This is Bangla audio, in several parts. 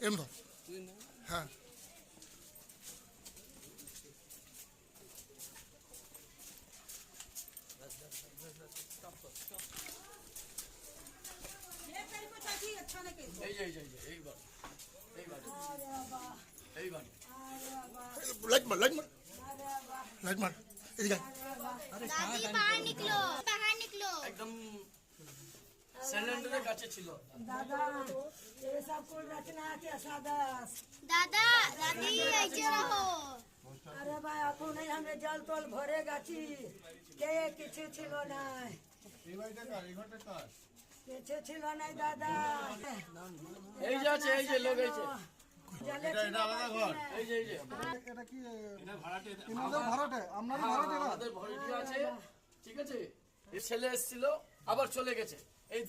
Em thôi. Ha. लज मत लज मत लज मत दादी बाहर निकलो সিলিন্ডারের কাছে ছিল দাদা এসব কোন রচনা আছে সাদাস दादा दादी ऐसे रहो আরে ভাই এখন এই আমরা জল টল ভরে গেছি কে কিছু ছিল নাই কিছু ছিল নাই দাদা এই যে আছে এই যে লোক এই যে জলে ছিল এই যে এই যে আমাদের ভরিটি আছে ঠিক আছে এই ছেলে এসেছিল আবার চলে গেছে এই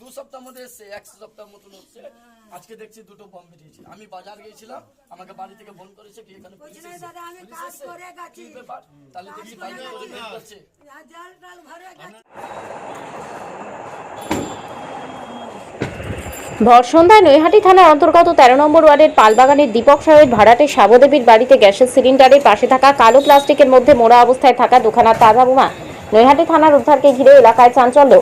দু সপ্তাহ মধ্যে এসছে এক সপ্তাহ মতন হচ্ছে। আজকে দেখছি দুটো বম বেরিয়েছে আমি বাজার গিয়েছিলাম আমাকে বাড়ি থেকে ফোন করেছে কি এখানে পুলিশ কি ব্যাপার? তাহলে দেখছি বাইরে করে বের করছে আর জল টল ভরে সন্ধ্যায় নৈহাটি থানার অন্তর্গত তেরো নম্বর ওয়ার্ডের পালবাগানের দীপক সাহের ভাড়াটে সাবদেবীর বাড়িতে গ্যাসের সিলিন্ডারের পাশে থাকা কালো প্লাস্টিকের মধ্যে মোড়া অবস্থায় থাকা দুখানা তাজা বোমা নৈহাটি থানার উদ্ধারকে ঘিরে এলাকায় চাঞ্চল্য।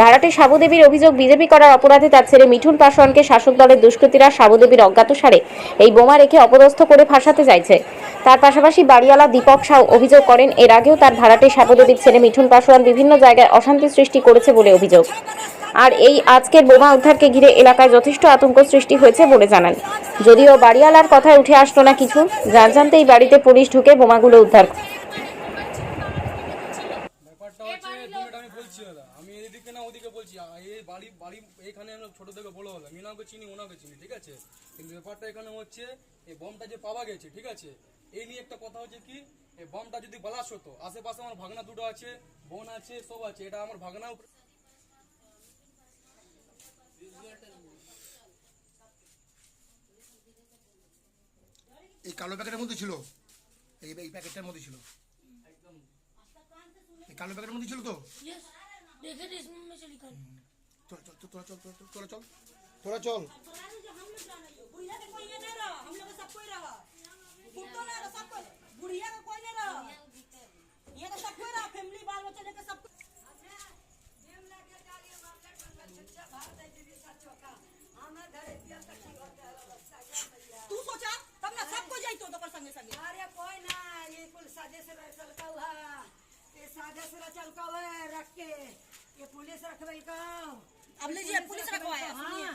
ভাড়াটে সাবদেবীর অভিযোগ বিজেপি করার অপরাধে তার ছেলে মিঠুন পাসওয়ানকে শাসক দলের দুষ্কৃতীরা সাবদেবীর অজ্ঞাত সারে এই বোমা রেখে অপদস্থ করে ফাঁসাতে চাইছে। তার পাশাপাশি বাড়িওয়ালা দীপক সাউ অভিযোগ করেন, এর আগেও তার ভাড়াটে সাবদেবীর ছেলে মিঠুন পাসওয়ান বিভিন্ন জায়গায় অশান্তি সৃষ্টি করেছে বলে অভিযোগ। আর এই আজকের বোমা উদ্ধারকে ঘিরে এলাকায় যথেষ্ট আতঙ্ক সৃষ্টি হয়েছে বলে জানান। যদিও বাড়িওয়ালার কথায় উঠে আসলো না কিছু যার এই বাড়িতে পুলিশ ঢুকে বোমাগুলো উদ্ধার করে। ব্যাপারটা হচ্ছে দুটো আমি বলছি দাদা আমি এদিকে না ওদিকে বলছি আ, এই বাড়ি বাড়ি এখানে আমরা হলাম মিনাকে চিনি ওনাকে চিনি ঠিক আছে? কিন্তু ব্যাপারটা এখানে হচ্ছে এই বমটা যে পাওয়া গেছে ঠিক আছে? এই নিয়ে একটা কথা হচ্ছে কি এই বমটা যদি বালাস হতো আশেপাশে আমার ভাগনা দুটো আছে বোন আছে সব আছে এটা আমার ভাগনা এই কালো প্যাকেটের মধ্যে ছিল? এই এই প্যাকেটটার মধ্যে ছিল? এই কালো প্যাকেটের মধ্যে ছিল তো? চল চল চল, তোরা চল তোরা চল তোরা চল তোরা চল। बुढ़िया का कोई नहीं रहा हम लोग सब कोई रहा। कुत्तों नहीं रहा सब कोई बुढ़िया का कोई नहीं रहा। ये तो सब कोई रहा फैमिली बाल बच्चे लेके सब तू सोचा तब ना सब कोई जाइतो तो संगे संगे। अरे कोई ना ये कुल साजे से चल का हुआ। ये साजे से चल का हुआ रख के। ये पुलिस रखवाई का अब लीजिए पुलिस रखवाया हाँ,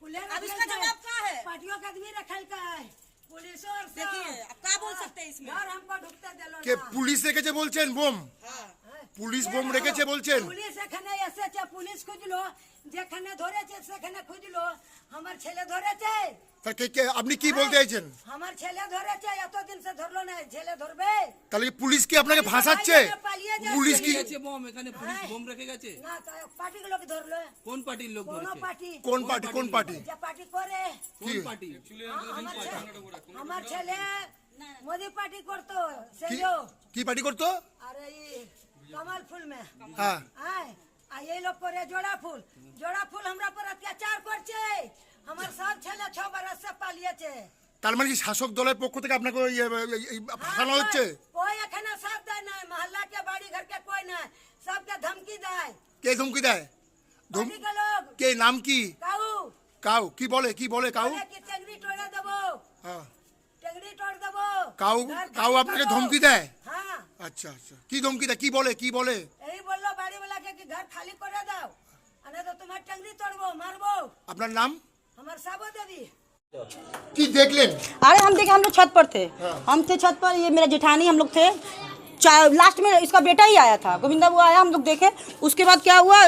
पुलिस अब रखवाई इसका का। जवाब क्या है? पार्टियों का आदमी रखल का है पुलिस और सब। देखिए, अब क्या बोल सकते हैं इसमें? यार हमको ढुकते दिलो কে ना। পুলিশ রেখেছে বলছেন বোম পুলিশ বোম রেখেছে বলছেন পুলিশ এখানে এসেছে পুলিশ খুঁজলো যেখানে ধরেছে সেখানে খুঁজলো আমার ছেলে ধরেছে আপনি কি হ্যাঁ, বলতে চাইছেন? আমার ছেলে ধরেছে এতদিন সে ধরলো না ছেলে ধরবে। তাহলে পুলিশ কি আপনাকে ভাসাচ্ছে পুলিশ কি গেছে বম এখানে পুলিশ হ্যাঁ। বম রেখে গেছে? না পার্টির লোক ধরলো। কোন পার্টির লোক ধরেছে? কোন পার্টি কোন পার্টি কোন পার্টি? যে পার্টি করে। কোন পার্টি? আমার ছেলে মোদি পার্টি করতো সেই কি পার্টি করতো? আরে কামাল ফুল মে। হ্যাঁ। হ্যাঁ এই লোক করে জোড়া ফুল। জোড়া ফুল আমরা পর অত্যাচার করছে। আমার সব ছেলে ছবার রাস্তা পালিয়েছে। তার মানে কি শাসক দলের পক্ষ থেকে আপনাকে ফাঁসানো হ্যাঁ, হচ্ছে? ওই এখানে সব দেয় না মহল্লাকে বাড়ি ঘরকে কই না সবকে ধমকি দেয়। কে ধমকি দেয়? কে নাম কি? কাউ। কাউ কি বলে কি বলে কাউ? টেংরি টোড়ে দেবো? হ্যাঁ। টেংরি টোড় দেবো। কাউ কাউ আপনাকে ধমকি দেয়? হ্যাঁ। আচ্ছা আচ্ছা। কি ধমকি দেয়? কি বলে কি বলে? এই বলল বাড়িওয়ালাকে কি ঘর খালি করে দাও? আরে তো তোমার টেংরি তোড়বো মারবো। আপনার নাম? कि देख अरे हम देखे हम लोग छत पर थे। हाँ। हम थे छत पर ये मेरा जेठानी हम लोग थे। लास्ट में इसका बेटा ही आया था गोविंदा वो आया हम लोग देखे। उसके बाद क्या हुआ?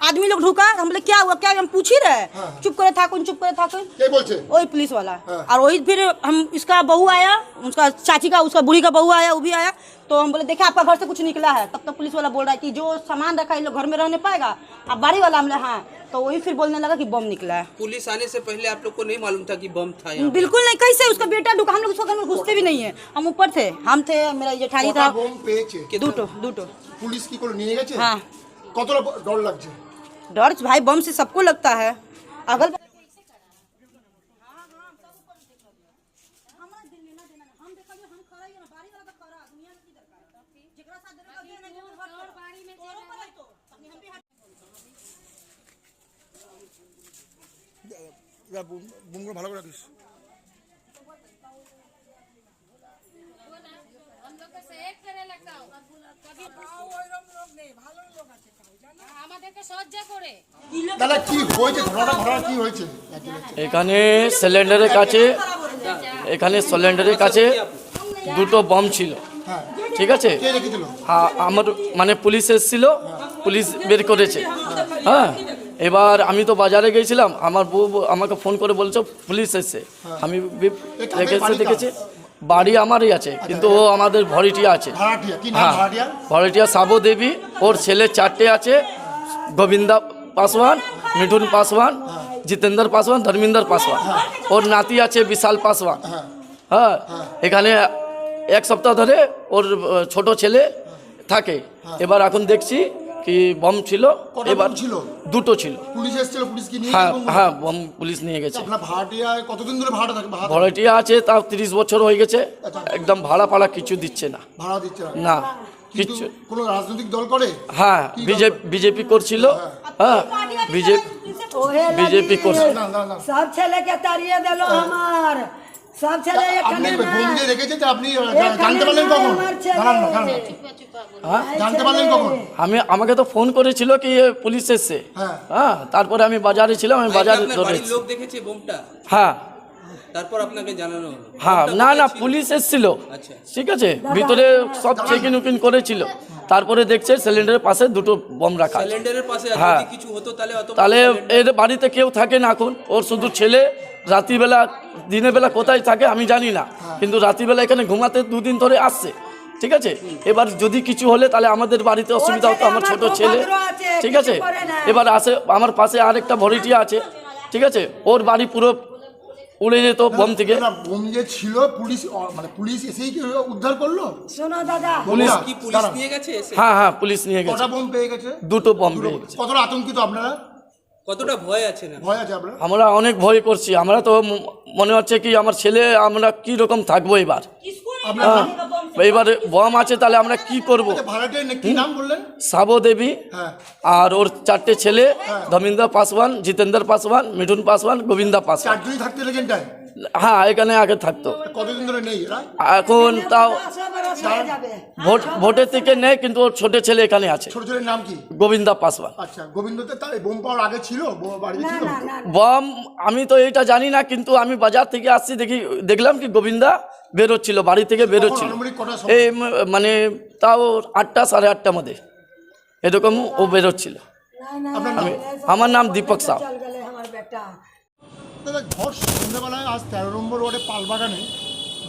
आदमी लोग ढुका हम बोले क्या हुआ क्या हम पूछ ही रहे चुप करे था कौन चुप करे था कौन কে বলছে वही पुलिस वाला और वही फिर हम इसका बहू आया उसका चाची का उसका बूढ़ी का बहू आया वो भी आया तो हम बोले देखिए आपका घर से कुछ निकला है तब तक पुलिस वाला बोल रहा है कि जो सामान रखा है ये लोग घर में रहने पाएगा अब बाड़ी वाला हमने हाँ तो वही फिर बोलने लगा कि बम निकला है पुलिस आने से पहले आप लोग को नहीं मालूम था कि बम था यहाँ बिल्कुल नहीं कैसे उसका बेटा ढुका हम लोग उसको घर में घुसते भी नहीं है हम ऊपर थे हम थे मेरा जेठानी था কটা বোম পেয়েছে दूटो दूटो পুলিশ কি করে নিয়ে গেছে হ্যাঁ। কতটা ডর লাগছে डर भाई बम से सबको लगता है। अगल भाला দাদা কি হয়েছে? ঘটনাটা ঘটনা কি হয়েছে? এখানে সিলিন্ডারের কাছে এখানে সিলিন্ডারের কাছে দুটো বম ছিল। হ্যাঁ। ঠিক আছে? হ্যাঁ আমার মানে পুলিশ এসেছিল পুলিশ বের করেছে। হ্যাঁ এবার আমি তো বাজারে গেছিলাম আমার বউ আমাকে ফোন করে বলছো পুলিশ এসছে। আমি বি- এ বাড়ি দেখেছি। বাড়ি আমারই আছে কিন্তু ও আমাদের ভরিটিয়া আছে। হ্যাঁ ভরিটিয়া সাবো দেবী ওর ছেলে চারটে আছে গোবিন্দা পাসওয়ান মিঠুন পাসওয়ান জিতেন্দ্র পাসওয়ান ধর্মেন্দ্র পাসওয়ান ওর নাতি আছে বিশাল পাসওয়ান হ্যাঁ এখানে এক সপ্তাহ ধরে ওর ছোট ছেলে থাকে এবার এখন দেখছি কি বম ছিল এবার ছিল? দুটো ছিল পুলিশ এসেছিল পুলিশ কি নিয়ে হ্যাঁ? হ্যাঁ বম পুলিশ নিয়ে গেছে। আপনার ভাড়াটিয়ায় কতদিন ধরে ভাড়া থাকে ভাড়া আছে তাও তিরিশ বছর হয়ে গেছে। একদম ভাড়া পাড়া কিছু দিচ্ছে না ভাড়া দিচ্ছে না না কিচ্ছু। কোনো রাজনৈতিক দল করে? হ্যাঁ বিজেপি করছিল। হ্যাঁ।, হ্যাঁ বিজেপি করছিল ছেলেকে তাড়িয়ে দিল হ্যাঁ। আমার। ছেলে জানতে পারলেন কখন? হ্যাঁ? জানতে পারলেন কখন? আমি আমাকে তো ফোন করেছিল কি পুলিশ এসে হ্যাঁ। তারপরে আমি বাজারে ছিলাম আমি বাজারে হ্যাঁ। তারপর আপনাকে জানানো হলো। হ্যাঁ না না পুলিশ এসেছিল। আচ্ছা। ঠিক আছে? ভিতরে সব চেকিং উকিং করেছিল। তারপরে দেখছে সিলিন্ডারের পাশে দুটো বম রাখা সিলিন্ডারের পাশে হ্যাঁ। কিছু হতো তাহলে তাহলে এর বাড়িতে কেউ থাকে না এখন। ওর শুধু ছেলে। রাত্রিবেলা দিনের বেলা কোথায় থাকে আমি জানি না। কিন্তু রাত্রিবেলা এখানে ঘুমাতে দুদিন ধরে আসছে। ঠিক আছে? এবার যদি কিছু হলে তাহলে আমাদের বাড়িতে অসুবিধা হতো। আমার ছোট ছেলে। ঠিক আছে? এবার আসে আমার পাশে আরেকটা ভরিটিয়া আছে। ঠিক আছে? ওর বাড়ি পুরো উড়ে যেত বোম থেকে। বম যে ছিল পুলিশ মানে পুলিশ এসেই কি উদ্ধার করল? শোনো দাদা। পুলিশ কি পুলিশ নিয়ে গেছে এসে? হ্যাঁ হ্যাঁ পুলিশ নিয়ে গেছে। কটা বোম পেয়ে গেছে? দুটো বম পেয়ে গেছে। কতটা আতঙ্কিত আপনারা? কতটা ভয় আছে না? ভয় আছে আপনারা? আমরা অনেক ভয় করছি। আমরা তো মনে হচ্ছে কি আমার ছেলে আমরা কি রকম থাকব এবার? আপনারা এবার বম আছে তাহলে আমরা কি করব? ভাড়াটিয়া কি নাম বললেন? সাবো দেবী হ্যাঁ। আর ওর চারটে ছেলে ধমিন্দ্র পাসওয়ান জিতেন্দ্র পাসওয়ান মিঠুন পাসওয়ান গোবিন্দা পাসওয়ান। থাকতে হ্যাঁ এখানে আগে থাকতো। এখন তাও ভোট ভোটের থেকে নেই কিন্তু ওর ছোট ছেলে এখানে আছে। গোবিন্দা পাসওয়ান। আগে ছিল? বম আমি তো এইটা জানি না কিন্তু আমি বাজার থেকে আসছি দেখি দেখলাম কি গোবিন্দা বেরোচ্ছিল বাড়ি থেকে বেরোচ্ছিল। এই মানে তাও আটটা সাড়ে আটটা মধ্যে। এরকম ও বেরোচ্ছিল। আমার নাম দীপক সাহ। দাদা ঘর সন্ধ্যাবেলায় আজ তেরো নম্বর ওয়ার্ডে পালবাগানে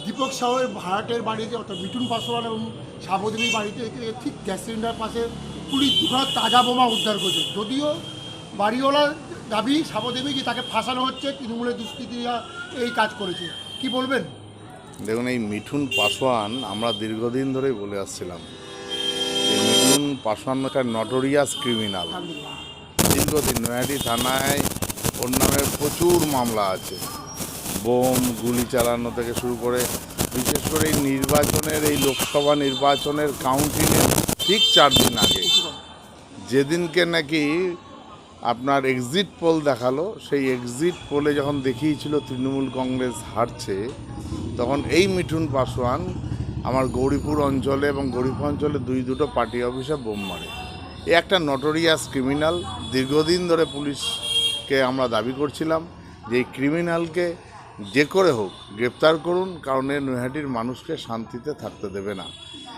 দীপক সাহের ভাড়াটের বাড়িতে অর্থাৎ মিঠুন পাসওয়ান এবং সাবদেবীর বাড়িতে ঠিক গ্যাস সিলিন্ডার পাশে পুলিশ দুটো তাজা বোমা উদ্ধার করেছে। যদিও বাড়িওয়ালার দাবি সাবদেবী যে তাকে ফাঁসানো হচ্ছে তৃণমূলের দুষ্কৃতীরা এই কাজ করেছে। কি বলবেন? দেখুন এই মিঠুন পাসওয়ান আমরা দীর্ঘদিন ধরেই বলে আসছিলাম মিঠুন পাসওয়ান একটা নটোরিয়াস ক্রিমিনাল। দীর্ঘদিন নয়াটি থানায় ওর নামে প্রচুর মামলা আছে। বোম, গুলি চালানো থেকে শুরু করে, বিশেষ করে এই নির্বাচনের, এই লোকসভা নির্বাচনের কাউন্টিংয়ের ঠিক চার দিন আগে। যেদিনকে নাকি আপনার এক্সিট পোল দেখাল, সেই এক্সিট পোলে যখন দেখিয়েছিল তৃণমূল কংগ্রেস হারছে, তখন এই মিঠুন পাসওয়ান আমার গৌরীপুর অঞ্চলে এবং গৌরীপুর অঞ্চলে দুই দুটো পার্টি অফিসে বোম মারে। এ একটা নটোরিয়াস ক্রিমিনাল দীর্ঘদিন ধরে পুলিশকে আমরা দাবি করছিলাম যে এই ক্রিমিনালকে যে করে হোক গ্রেপ্তার করুন, কারণ এ নৈহাটির মানুষকে শান্তিতে থাকতে দেবে না।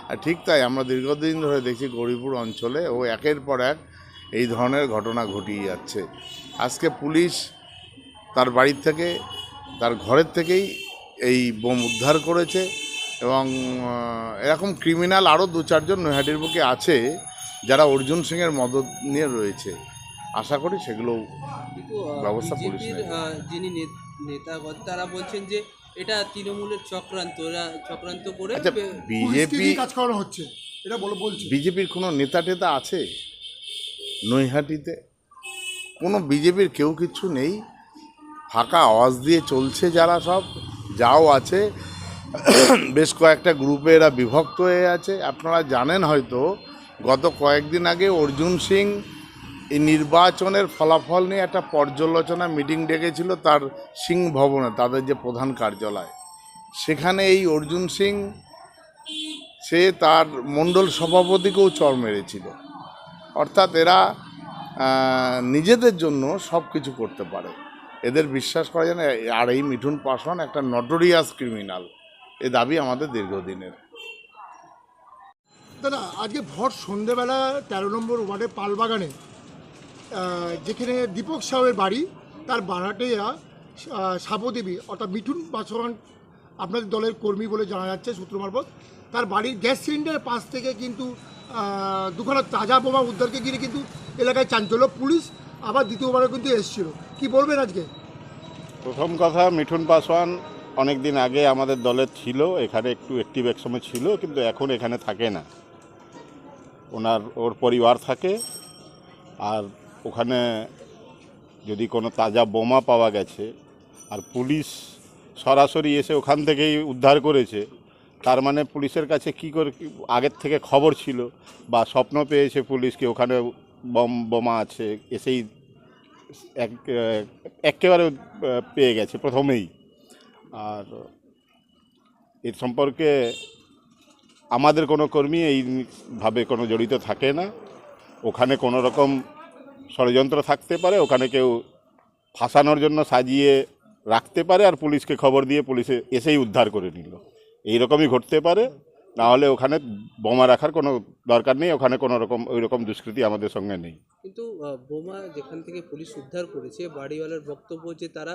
আর ঠিক তাই আমরা দীর্ঘদিন ধরে দেখছি গৌরীপুর অঞ্চলে ও একের পর এক এই ধরনের ঘটনা ঘটিয়ে যাচ্ছে। আজকে পুলিশ তার বাড়ির থেকে, তার ঘরের থেকেই এই বোম উদ্ধার করেছে এবং এরকম ক্রিমিনাল আরও দু চারজন নৈহাটির বুকে আছে যারা অর্জুন সিংয়ের মদত নিয়ে রয়েছে। আশা করি সেগুলো ব্যবস্থা পুলিশ যিনি নে- নেতাগণ তারা বলছেন যে এটা তৃণমূলের চক্রান্ত এরা চক্রান্ত করে আচ্ছা বিজেপি কাজ করানো হচ্ছে এটা বলে বলছি। বিজেপির কোনো নেতা টেতা আছে নৈহাটিতে? কোনো বিজেপির কেউ কিছু নেই? ফাঁকা আওয়াজ দিয়ে চলছে যারা সব যাও আছে। বেশ কয়েকটা গ্রুপে এরা বিভক্ত হয়ে আছে। আপনারা জানেন হয়তো গত কয়েকদিন আগে অর্জুন সিং এই নির্বাচনের ফলাফল নিয়ে একটা পর্যালোচনা মিটিং ডেকেছিল তার সিং ভবনে, তাদের যে প্রধান কার্যালয়। সেখানে এই অর্জুন সিং, সে তার মণ্ডল সভাপতিকেও চর মেরেছিল। অর্থাৎ এরা নিজেদের জন্য সব কিছু করতে পারে। এদের বিশ্বাস করা যায় না, আর এই মিঠুন পাসওয়ান একটা নটোরিয়াস ক্রিমিনাল এ দাবি আমাদের দীর্ঘদিনের। দাদা, আজকে ভর সন্ধেবেলা তেরো নম্বর ওয়ার্ডে পালবাগানে যেখানে দীপক সাহের বাড়ি, তার বাড়াটেরা সাবদেবী অর্থাৎ মিঠুন পাসওয়ান আপনাদের দলের কর্মী বলে জানা যাচ্ছে সূত্র মারফত। তার বাড়ির গ্যাস সিলিন্ডারের পাশ থেকে কিন্তু দুখানা তাজা বোমা উদ্ধারকে ঘিরে কিন্তু এলাকায় চাঞ্চল্য। পুলিশ আবার দ্বিতীয়বারও কিন্তু এসেছিল। কি বলবেন আজকে? প্রথম কথা, মিঠুন পাসওয়ান অনেক দিন আগে আমাদের দলের ছিল, এখানে একটু অ্যাক্টিভ এক সময় ছিল, কিন্তু এখন এখানে থাকে না। ওনার, ওর পরিবার থাকে, আর ওখানে যদি কোনো তাজা বোমা পাওয়া গেছে আর পুলিশ সরাসরি এসে ওখান থেকেই উদ্ধার করেছে, তার মানে পুলিশের কাছে কি করে আগের থেকে খবর ছিল বা স্বপ্ন পেয়েছে পুলিশকে ওখানে বম, বোমা আছে, এসেই এক, একেবারে পেয়ে গেছে প্রথমেই। আর এর সম্পর্কে আমাদের কোনো কর্মী এইভাবে কোনো জড়িত থাকে না। ওখানে কোনো রকম ষড়যন্ত্র থাকতে পারে ওখানে কেউ ফাঁসানোর জন্য সাজিয়ে রাখতে পারে আর পুলিশকে খবর দিয়ে পুলিশে এসেই উদ্ধার করে নিল। এই রকমই ঘটতে পারে না হলে ওখানে বোমা রাখার কোনো দরকার নেই ওখানে কোনো রকম ওই রকম দুষ্কৃতি আমাদের সঙ্গে নেই। কিন্তু বোমা যেখান থেকে পুলিশ উদ্ধার করেছে বাড়িওয়ালার বক্তব্য যে তারা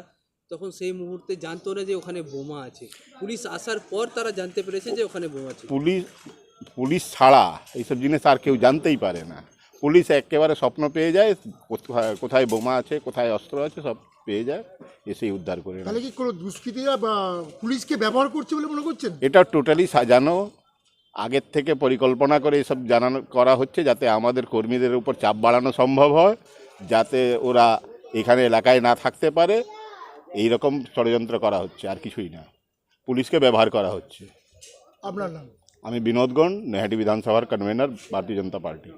তখন সেই মুহূর্তে জানতো না যে ওখানে বোমা আছে। পুলিশ আসার পর তারা জানতে পেরেছে যে ওখানে বোমা আছে পুলিশ পুলিশ ছাড়া এইসব জিনিস আর কেউ জানতেই পারে না। পুলিশ একেবারে স্বপ্ন পেয়ে যায় কোথায় কোথায় বোমা আছে কোথায় অস্ত্র আছে সব পেয়ে যায় এসেই উদ্ধার করে তাহলে কি কোনো দুষ্কৃতীরা বা পুলিশকে ব্যবহার করছে বলে মনে করছেন? এটা টোটালি সাজানো আগের থেকে পরিকল্পনা করে এসব জানানো করা হচ্ছে যাতে আমাদের কর্মীদের উপর চাপ বাড়ানো সম্ভব হয় যাতে ওরা এখানে এলাকায় না থাকতে পারে এই রকম ষড়যন্ত্র করা হচ্ছে আর কিছুই না। পুলিশকে ব্যবহার করা হচ্ছে। আপনার নাম? আমি বিনোদগণ নেহাটি বিধানসভার কনভেনার ভারতীয় জনতা পার্টি।